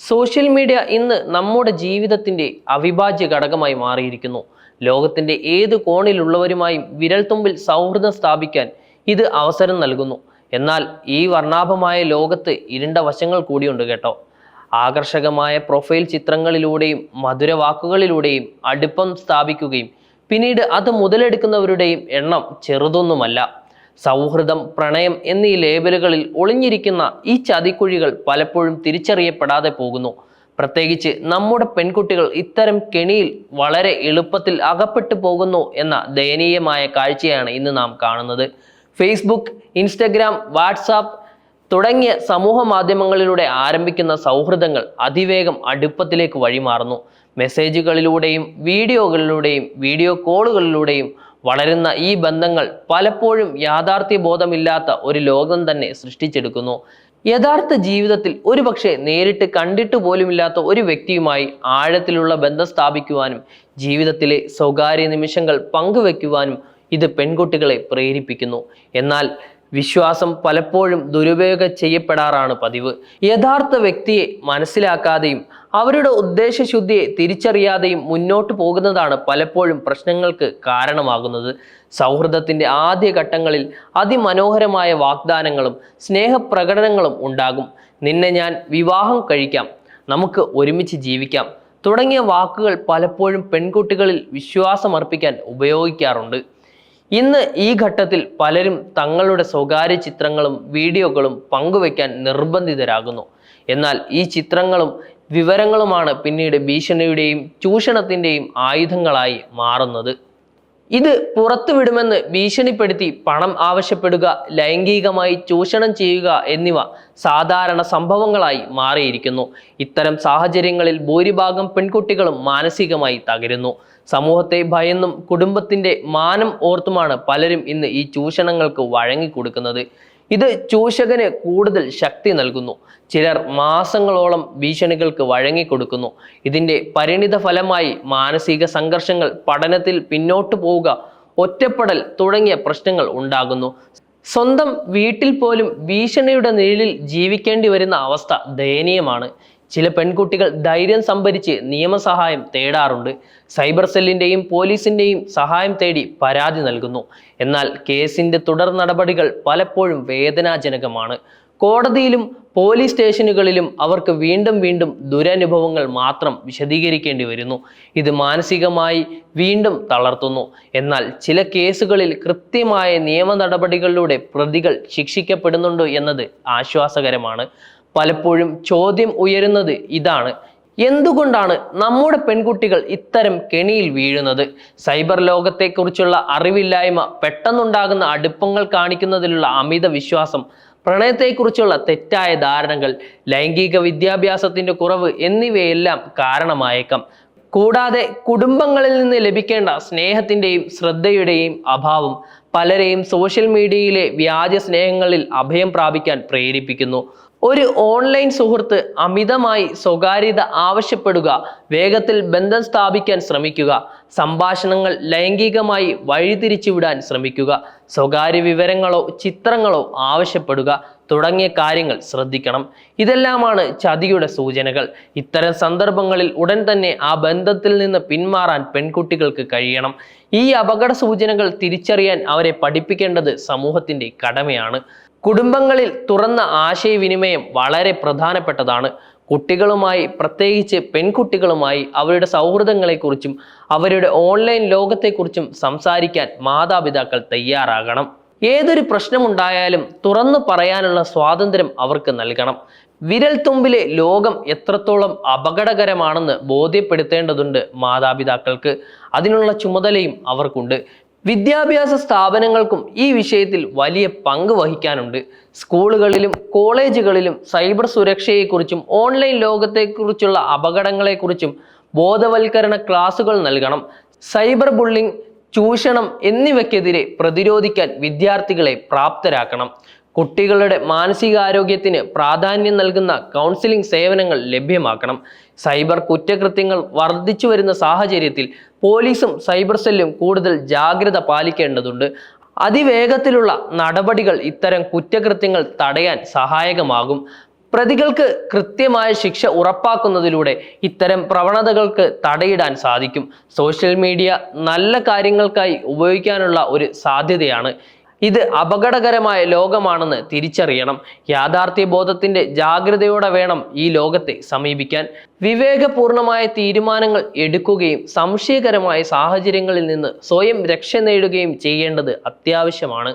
Social media ഇന്ന് നമ്മുടെ ജീവിതത്തിന്റെ അവിഭാജ്യ ഘടകമായി മാറിയിരിക്കുന്നു. ലോകത്തിന്റെ ഏത് കോണിലുള്ളവരുമായും വിരൽത്തുമ്പിൽ സൗഹൃദം സ്ഥാപിക്കാൻ ഇത് അവസരം നൽകുന്നു. എന്നാൽ ഈ വർണാഭമായ ലോകത്ത് ഇരുണ്ട വശങ്ങൾ കൂടിയുണ്ട് കേട്ടോ. ആകർഷകമായ പ്രൊഫൈൽ ചിത്രങ്ങളിലൂടെയും മധുര വാക്കുകളിലൂടെയും അടുപ്പം സ്ഥാപിക്കുകയും പിന്നീട് അത് മുതലെടുക്കുന്നവരുടെയും എണ്ണം ചെറുതൊന്നുമല്ല. സൗഹൃദം പ്രണയം എന്നീ ലേബലുകളിൽ ഒളിഞ്ഞിരിക്കുന്ന ഈ ചതിക്കുഴികൾ പലപ്പോഴും തിരിച്ചറിയപ്പെടാതെ പോകുന്നു. പ്രത്യേകിച്ച് നമ്മുടെ പെൺകുട്ടികൾ ഇത്തരം കെണിയിൽ വളരെ എളുപ്പത്തിൽ അകപ്പെട്ടു പോകുന്നു എന്ന ദയനീയമായ കാഴ്ചയാണ് ഇന്ന് നാം കാണുന്നത്. ഫേസ്ബുക്ക് ഇൻസ്റ്റഗ്രാം വാട്സാപ്പ് തുടങ്ങിയ സമൂഹ മാധ്യമങ്ങളിലൂടെ ആരംഭിക്കുന്ന സൗഹൃദങ്ങൾ അതിവേഗം അടുപ്പത്തിലേക്ക് വഴിമാറുന്നു. മെസ്സേജുകളിലൂടെയും വീഡിയോകളിലൂടെയും വീഡിയോ കോളുകളിലൂടെയും വളരുന്ന ഈ ബന്ധങ്ങൾ പലപ്പോഴും യാഥാർത്ഥ്യ ബോധമില്ലാത്ത ഒരു ലോകം തന്നെ സൃഷ്ടിച്ചെടുക്കുന്നു. യഥാർത്ഥ ജീവിതത്തിൽ ഒരുപക്ഷെ നേരിട്ട് കണ്ടിട്ട് പോലുമില്ലാത്ത ഒരു വ്യക്തിയുമായി ആഴത്തിലുള്ള ബന്ധം സ്ഥാപിക്കുവാനും ജീവിതത്തിലെ സ്വകാര്യ നിമിഷങ്ങൾ പങ്കുവെക്കുവാനും ഇത് പെൺകുട്ടികളെ പ്രേരിപ്പിക്കുന്നു. എന്നാൽ വിശ്വാസം പലപ്പോഴും ദുരുപയോഗം ചെയ്യപ്പെടാറാണ് പതിവ്. യഥാർത്ഥ വ്യക്തിയെ മനസ്സിലാക്കാതെയും അവരുടെ ഉദ്ദേശശുദ്ധിയെ തിരിച്ചറിയാതെയും മുന്നോട്ട് പോകുന്നതാണ് പലപ്പോഴും പ്രശ്നങ്ങൾക്ക് കാരണമാകുന്നത്. സൗഹൃദത്തിന്റെ ആദ്യ ഘട്ടങ്ങളിൽ അതിമനോഹരമായ വാഗ്ദാനങ്ങളും സ്നേഹപ്രകടനങ്ങളും ഉണ്ടാകും. നിന്നെ ഞാൻ വിവാഹം കഴിക്കാം. നമുക്ക് ഒരുമിച്ച് ജീവിക്കാം. തുടങ്ങിയ വാക്കുകൾ പലപ്പോഴും പെൺകുട്ടികളിൽ വിശ്വാസമർപ്പിക്കാൻ ഉപയോഗിക്കാറുണ്ട്. ഇന്ന് ഈ ഘട്ടത്തിൽ പലരും തങ്ങളുടെ സ്വകാര്യ ചിത്രങ്ങളും വീഡിയോകളും പങ്കുവയ്ക്കാൻ നിർബന്ധിതരാകുന്നു. എന്നാൽ ഈ ചിത്രങ്ങളും വിവരങ്ങളുമാണ് പിന്നീട് ഭീഷണിയുടെയും ചൂഷണത്തിന്റെയും ആയുധങ്ങളായി മാറുന്നത്. ഇത് പുറത്തുവിടുമെന്ന് ഭീഷണിപ്പെടുത്തി പണം ആവശ്യപ്പെടുക ലൈംഗികമായി ചൂഷണം ചെയ്യുക എന്നിവ സാധാരണ സംഭവങ്ങളായി മാറിയിരിക്കുന്നു. ഇത്തരം സാഹചര്യങ്ങളിൽ ഭൂരിഭാഗം പെൺകുട്ടികളും മാനസികമായി തകരുന്നു. സമൂഹത്തെ ഭയന്നും കുടുംബത്തിന്റെ മാനം ഓർത്തുമാണ് പലരും ഇന്ന് ഈ ചൂഷണങ്ങൾക്ക് വഴങ്ങിക്കൊടുക്കുന്നത്. ഇത് ചൂഷകന് കൂടുതൽ ശക്തി നൽകുന്നു. ചിലർ മാസങ്ങളോളം ഭീഷണികൾക്ക് വഴങ്ങിക്കൊടുക്കുന്നു ഇതിന്റെ പരിണിത ഫലമായി മാനസിക സംഘർഷങ്ങൾ പഠനത്തിൽ പിന്നോട്ടു പോവുക ഒറ്റപ്പെടൽ തുടങ്ങിയ പ്രശ്നങ്ങൾ ഉണ്ടാകുന്നു. സ്വന്തം വീട്ടിൽ പോലും ഭീഷണിയുടെ നിഴലിൽ ജീവിക്കേണ്ടി വരുന്ന അവസ്ഥ ദയനീയമാണ്. ചില പെൺകുട്ടികൾ ധൈര്യം സംഭരിച്ച് നിയമസഹായം തേടാറുണ്ട്. സൈബർ സെല്ലിന്റെയും പോലീസിന്റെയും സഹായം തേടി പരാതി നൽകുന്നു. എന്നാൽ കേസിന്റെ തുടർ നടപടികൾ പലപ്പോഴും വേദനാജനകമാണ്. കോടതിയിലും പോലീസ് സ്റ്റേഷനുകളിലും അവർക്ക് വീണ്ടും വീണ്ടും ദുരനുഭവങ്ങൾ മാത്രം വിശദീകരിക്കേണ്ടി വരുന്നു. ഇത് മാനസികമായി വീണ്ടും തളർത്തുന്നു. എന്നാൽ ചില കേസുകളിൽ കൃത്യമായ നിയമ നടപടികളിലൂടെ പ്രതികൾ ശിക്ഷിക്കപ്പെടുന്നുണ്ട് എന്നത് ആശ്വാസകരമാണ്. പലപ്പോഴും ചോദ്യം ഉയരുന്നത് ഇതാണ്. എന്തുകൊണ്ടാണ് നമ്മുടെ പെൺകുട്ടികൾ ഇത്തരം കെണിയിൽ വീഴുന്നത്? സൈബർ ലോകത്തെക്കുറിച്ചുള്ള അറിവില്ലായ്മ പെട്ടെന്നുണ്ടാകുന്ന അടുപ്പങ്ങൾ കാണിക്കുന്നതിലുള്ള അമിത വിശ്വാസം പ്രണയത്തെക്കുറിച്ചുള്ള തെറ്റായ ധാരണകൾ ലൈംഗിക വിദ്യാഭ്യാസത്തിന്റെ കുറവ് എന്നിവയെല്ലാം കാരണമായേക്കാം. കൂടാതെ കുടുംബങ്ങളിൽ നിന്ന് ലഭിക്കേണ്ട സ്നേഹത്തിന്റെയും ശ്രദ്ധയുടെയും അഭാവം പലരെയും സോഷ്യൽ മീഡിയയിലെ വ്യാജ സ്നേഹങ്ങളിൽ അഭയം പ്രാപിക്കാൻ പ്രേരിപ്പിക്കുന്നു. ഒരു ഓൺലൈൻ സുഹൃത്ത് അമിതമായി സ്വകാര്യത ആവശ്യപ്പെടുക വേഗത്തിൽ ബന്ധം സ്ഥാപിക്കാൻ ശ്രമിക്കുക സംഭാഷണങ്ങൾ ലൈംഗികമായി വഴിതിരിച്ചുവിടാൻ ശ്രമിക്കുക സ്വകാര്യ വിവരങ്ങളോ ചിത്രങ്ങളോ ആവശ്യപ്പെടുക തുടങ്ങിയ കാര്യങ്ങൾ ശ്രദ്ധിക്കണം. ഇതെല്ലാമാണ് ചതിയുടെ സൂചനകൾ. ഇത്തരം സന്ദർഭങ്ങളിൽ ഉടൻ തന്നെ ആ ബന്ധത്തിൽ നിന്ന് പിന്മാറാൻ പെൺകുട്ടികൾക്ക് കഴിയണം. ഈ അപകട സൂചനകൾ തിരിച്ചറിയാൻ അവരെ പഠിപ്പിക്കേണ്ടത് സമൂഹത്തിന്റെ കടമയാണ്. കുടുംബങ്ങളിൽ തുറന്ന ആശയവിനിമയം വളരെ പ്രധാനപ്പെട്ടതാണ്. കുട്ടികളുമായി പ്രത്യേകിച്ച് പെൺകുട്ടികളുമായി അവരുടെ സൗഹൃദങ്ങളെക്കുറിച്ചും അവരുടെ ഓൺലൈൻ ലോകത്തെക്കുറിച്ചും സംസാരിക്കാൻ മാതാപിതാക്കൾ തയ്യാറാകണം. ഏതൊരു പ്രശ്നമുണ്ടായാലും തുറന്നു പറയാനുള്ള സ്വാതന്ത്ര്യം അവർക്ക് നൽകണം. വിരൽ തുമ്പിലെ ലോകം എത്രത്തോളം അപകടകരമാണെന്ന് ബോധ്യപ്പെടുത്തേണ്ടതുണ്ട് മാതാപിതാക്കൾക്ക്. അതിനുള്ള ചുമതലയും അവർക്കുണ്ട്. വിദ്യാഭ്യാസ സ്ഥാപനങ്ങൾക്കും ഈ വിഷയത്തിൽ വലിയ പങ്ക് വഹിക്കാനുണ്ട്. സ്കൂളുകളിലും കോളേജുകളിലും സൈബർ സുരക്ഷയെക്കുറിച്ചും ഓൺലൈൻ ലോകത്തെക്കുറിച്ചുള്ള അപകടങ്ങളെക്കുറിച്ചും ബോധവൽക്കരണ ക്ലാസുകൾ നൽകണം. സൈബർ ബുള്ളിംഗ് ചൂഷണം എന്നിവയ്ക്കെതിരെ പ്രതിരോധിക്കാൻ വിദ്യാർത്ഥികളെ പ്രാപ്തരാക്കണം. കുട്ടികളുടെ മാനസികാരോഗ്യത്തിന് പ്രാധാന്യം നൽകുന്ന കൗൺസിലിംഗ് സേവനങ്ങൾ ലഭ്യമാക്കണം. സൈബർ കുറ്റകൃത്യങ്ങൾ വർദ്ധിച്ചു വരുന്ന സാഹചര്യത്തിൽ പോലീസും സൈബർ സെല്ലും കൂടുതൽ ജാഗ്രത പാലിക്കേണ്ടതുണ്ട്. അതിവേഗത്തിലുള്ള നടപടികൾ ഇത്തരം കുറ്റകൃത്യങ്ങൾ തടയാൻ സഹായകമാകും. പ്രതികൾക്ക് കൃത്യമായ ശിക്ഷ ഉറപ്പാക്കുന്നതിലൂടെ ഇത്തരം പ്രവണതകൾക്ക് തടയിടാൻ സാധിക്കും. സോഷ്യൽ മീഡിയ നല്ല കാര്യങ്ങൾക്കായി ഉപയോഗിക്കാനുള്ള ഒരു സാധ്യതയാണ്. ഇത് അപകടകരമായ ലോകമാണെന്ന് തിരിച്ചറിയണം. യാഥാർത്ഥ്യ ബോധത്തിന്റെ ജാഗ്രതയോടെ വേണം ഈ ലോകത്തെ സമീപിക്കാൻ. വിവേകപൂർണമായ തീരുമാനങ്ങൾ എടുക്കുകയും സംശയകരമായ സാഹചര്യങ്ങളിൽ നിന്ന് സ്വയം രക്ഷ നേടുകയും ചെയ്യേണ്ടത് അത്യാവശ്യമാണ്.